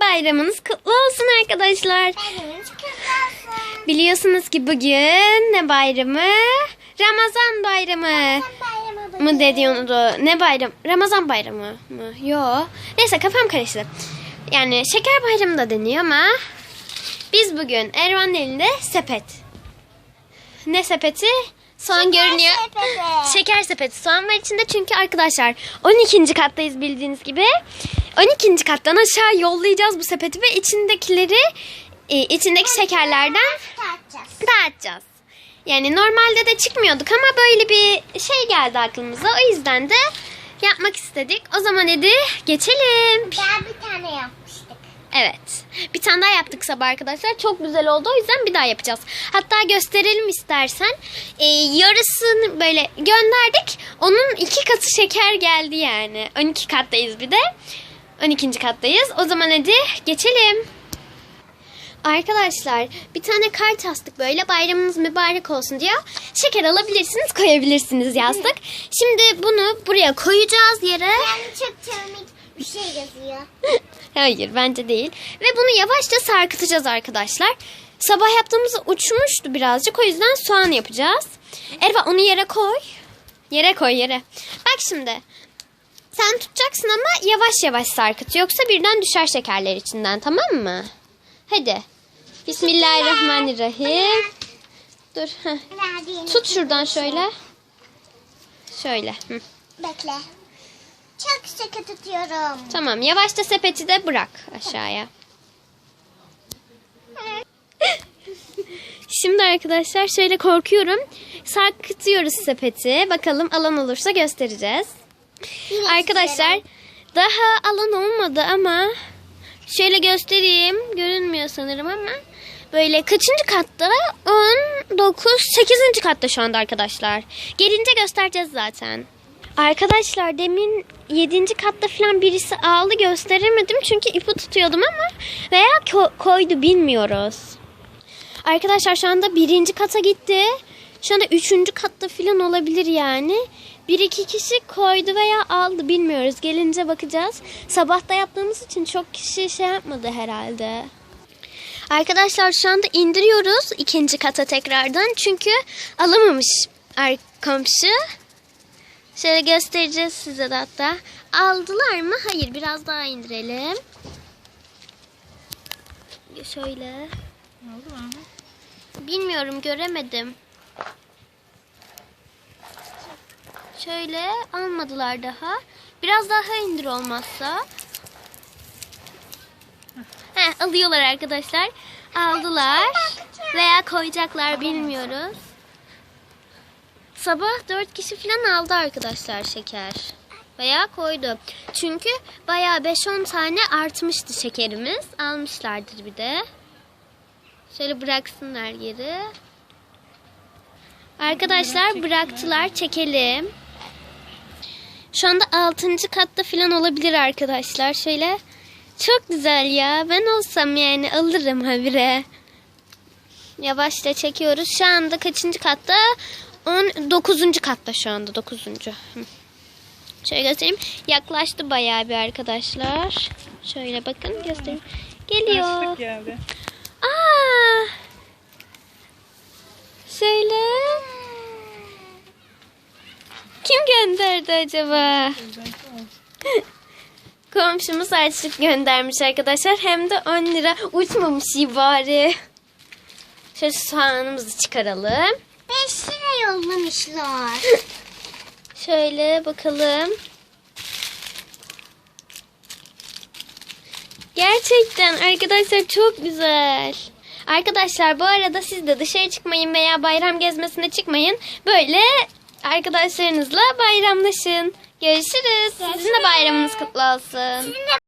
Bayramınız kutlu olsun arkadaşlar. Bayramınız kutlu olsun. Biliyorsunuz ki bugün ne bayramı? Ramazan bayramı Bayramı mı dediyordu? Ne bayram? Ramazan bayramı mı? Yo. Neyse kafam karıştı. Yani şeker bayramı da deniyor ama biz bugün Ervan'ın elinde sepet. Ne sepeti? Soğan görünüyor. sepeti. Şeker sepeti soğan var içinde çünkü arkadaşlar 12. kattayız bildiğiniz gibi. 12. kattan aşağı yollayacağız bu sepeti ve içindekileri e, içindeki şekerlerden dağıtacağız. Yani normalde de çıkmıyorduk ama böyle bir şey geldi aklımıza. O yüzden de yapmak istedik. O zaman Edi geçelim. Daha bir tane yapmıştık. Evet. Bir tane daha yaptık sabah arkadaşlar. Çok güzel oldu. O yüzden bir daha yapacağız. Hatta gösterelim istersen. Ee, yarısını böyle gönderdik. Onun iki katı şeker geldi yani. 12 kattayız bir de. 12. kattayız. O zaman hadi geçelim. Arkadaşlar bir tane kart astık böyle bayramınız mübarek olsun diyor. Şeker alabilirsiniz koyabilirsiniz yazdık. Şimdi bunu buraya koyacağız yere. Yani çok çabuk bir şey yazıyor. Hayır bence değil. Ve bunu yavaşça sarkıtacağız arkadaşlar. Sabah yaptığımızda uçmuştu birazcık. O yüzden soğan yapacağız. Erva onu yere koy. Yere koy yere. Bak şimdi. Sen tutacaksın ama yavaş yavaş sarkıt. Yoksa birden düşer şekerler içinden tamam mı? Hadi. Bismillahirrahmanirrahim. Dur. heh. Tut şuradan şöyle. Şöyle. Hı. Bekle. Çok sıkı tutuyorum. Tamam. Yavaşça sepeti de bırak aşağıya. Şimdi arkadaşlar şöyle korkuyorum. Sarkıtıyoruz sepeti. Bakalım alan olursa göstereceğiz. Yine Arkadaşlar daha alan olmadı ama şöyle göstereyim. Görünmüyor sanırım ama böyle kaçıncı katta? 10, 9, 8. katta şu anda arkadaşlar. Gelince göstereceğiz zaten. Arkadaşlar demin 7. katta falan birisi aldı gösteremedim çünkü ipi tutuyordum ama veya ko- koydu bilmiyoruz. Arkadaşlar şu anda birinci kata gitti. Şu anda üçüncü katta falan olabilir yani. Bir iki kişi koydu veya aldı bilmiyoruz. Gelince bakacağız. Sabahta yaptığımız için çok kişi şey yapmadı herhalde. Arkadaşlar şu anda indiriyoruz ikinci kata tekrardan. Çünkü alamamış komşu. Şöyle göstereceğiz size de hatta. Aldılar mı? Hayır biraz daha indirelim. Şöyle. Bilmiyorum göremedim. Şöyle almadılar daha. Biraz daha indir olmazsa. Heh, alıyorlar arkadaşlar. Aldılar. Veya koyacaklar bilmiyoruz. Sabah 4 kişi falan aldı arkadaşlar şeker. Veya koydu. Çünkü bayağı 5-10 tane artmıştı şekerimiz. Almışlardır bir de. Şöyle bıraksınlar geri. Arkadaşlar bıraktılar. Çekelim. Şu anda 6. katta falan olabilir arkadaşlar. Şöyle çok güzel ya. Ben olsam yani alırım habire. Yavaşça çekiyoruz. Şu anda kaçıncı katta? 19. katta şu anda 9. Hı. Şöyle göstereyim. Yaklaştı bayağı bir arkadaşlar. Şöyle bakın göstereyim. Geliyor. Geldi. Gönderdi acaba? Komşumuz harçlık göndermiş arkadaşlar. Hem de 10 lira uçmamış bari. Şöyle soğanımızı çıkaralım. 5 lira yollamışlar. Şöyle bakalım. Gerçekten arkadaşlar çok güzel. Arkadaşlar bu arada siz de dışarı çıkmayın veya bayram gezmesine çıkmayın. Böyle arkadaşlarınızla bayramlaşın. Görüşürüz. Sizin de bayramınız kutlu olsun. Sizin de